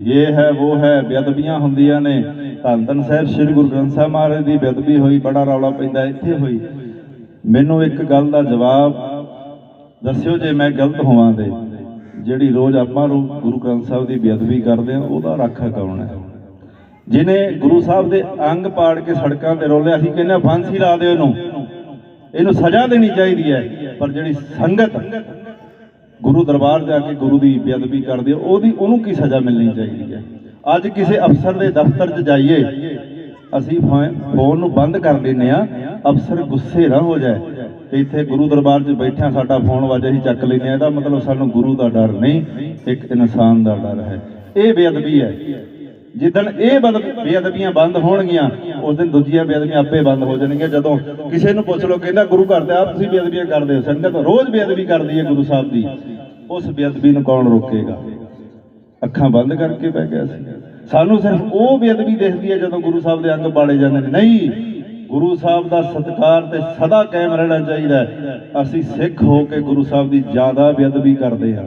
ਇਹ ਹੈ, ਉਹ ਹੈ, ਬੇਅਦਬੀਆਂ ਹੁੰਦੀਆਂ ਨੇ। ਧੰਨ ਧੰਨ ਸਾਹਿਬ, ਸ੍ਰੀ ਗੁਰੂ ਗ੍ਰੰਥ ਸਾਹਿਬ ਮਹਾਰਾਜ ਦੀ ਬੇਅਦਬੀ ਹੋਈ, ਬੜਾ ਰੌਲਾ ਪੈਂਦਾ ਇੱਥੇ ਹੋਈ। ਮੈਨੂੰ ਇੱਕ ਗੱਲ ਦਾ ਜਵਾਬ ਦੱਸਿਓ ਜੇ ਮੈਂ ਗਲਤ ਹੋਵਾਂ ਤੇ। ਜਿਹੜੀ ਰੋਜ਼ ਆਪਾਂ ਨੂੰ ਗੁਰੂ ਗ੍ਰੰਥ ਸਾਹਿਬ ਦੀ ਬੇਅਦਬੀ ਕਰਦੇ ਆ ਉਹਦਾ ਰਾਖਾ ਕੌਣ ਹੈ? ਜਿਨੇ ਗੁਰੂ ਸਾਹਿਬ ਦੇ ਅੰਗ ਪਾੜ ਕੇ ਸੜਕਾਂ ਤੇ ਰੋਲਿਆ, ਅਸੀਂ ਕਹਿੰਦੇ ਹਾਂ ਫਾਂਸੀ ਲਾ ਦਿਓ ਇਹਨੂੰ। ਇਹਨੂੰ ਸਜ਼ਾ ਦੇਣੀ ਚਾਹੀਦੀ ਹੈ, ਪਰ ਜਿਹੜੀ ਸੰਗਤ ਗੁਰੂ ਦਰਬਾਰ ਜਾ ਕੇ ਗੁਰੂ ਦੀ ਬੇਅਦਬੀ ਕਰਦੇ ਉਹਦੀ, ਉਹਨੂੰ ਕੀ ਸਜ਼ਾ ਮਿਲਣੀ ਚਾਹੀਦੀ ਹੈ? ਅੱਜ ਕਿਸੇ ਅਫਸਰ ਦੇ ਦਫ਼ਤਰ 'ਚ ਜਾਈਏ, ਅਸੀਂ ਫੋਨ ਨੂੰ ਬੰਦ ਕਰ ਲੈਨੇ ਆ ਅਫਸਰ ਗੁੱਸੇ ਨਾ ਹੋ ਜਾਏ, ਤੇ ਇੱਥੇ ਗੁਰੂ ਦਰਬਾਰ 'ਚ ਬੈਠਿਆਂ ਸਾਡਾ ਫੋਨ ਵੱਜੇ ਅਸੀਂ ਚੱਕ ਲੈਨੇ ਆ ਇਹਦਾ ਮਤਲਬ ਸਾਨੂੰ ਗੁਰੂ ਦਾ ਡਰ ਨਹੀਂ, ਇੱਕ ਇਨਸਾਨ ਦਾ ਡਰ ਹੈ। ਇਹ ਬੇਅਦਬੀ ਹੈ। ਜਿੱਦਣ ਇਹ ਬਦ- ਬੇਅਦਬੀਆਂ ਬੰਦ ਹੋਣਗੀਆਂ, ਉਸ ਦਿਨ ਦੂਜੀਆਂ ਬੇਅਦਬੀਆਂ ਆਪੇ ਬੰਦ ਹੋ ਜਾਣਗੀਆਂ। ਜਦੋਂ ਕਿਸੇ ਨੂੰ ਪੁੱਛ ਲਓ, ਕਹਿੰਦਾ, ਗੁਰੂ ਘਰ ਤੇ ਆਪ ਤੁਸੀਂ ਬੇਅਦਬੀਆਂ ਕਰਦੇ ਹੋ? ਸੰਗਤ ਰੋਜ਼ ਬੇਅਦਬੀ ਕਰਦੀ ਹੈ ਗੁਰੂ ਸਾਹਿਬ ਦੀ। ਉਸ ਬੇਅਦਬੀ ਨੂੰ ਕੌਣ ਰੋਕੇਗਾ? ਅੱਖਾਂ ਬੰਦ ਕਰਕੇ ਬਹਿ ਗਿਆ ਸੀ। ਸਾਨੂੰ ਸਿਰਫ ਉਹ ਬੇਅਦਬੀ ਦਿਖਦੀ ਹੈ ਜਦੋਂ ਗੁਰੂ ਸਾਹਿਬ ਦੇ ਅੰਗ ਬਾੜੇ ਜਾਂਦੇ ਨੇ। ਨਹੀਂ, ਗੁਰੂ ਸਾਹਿਬ ਦਾ ਸਤਿਕਾਰ ਤੇ ਸਦਾ ਕਾਇਮ ਰਹਿਣਾ ਚਾਹੀਦਾ ਅਸੀਂ ਸਿੱਖ ਹੋ ਕੇ ਗੁਰੂ ਸਾਹਿਬ ਦੀ ਜ਼ਿਆਦਾ ਬੇਅਦਬੀ ਕਰਦੇ ਹਾਂ।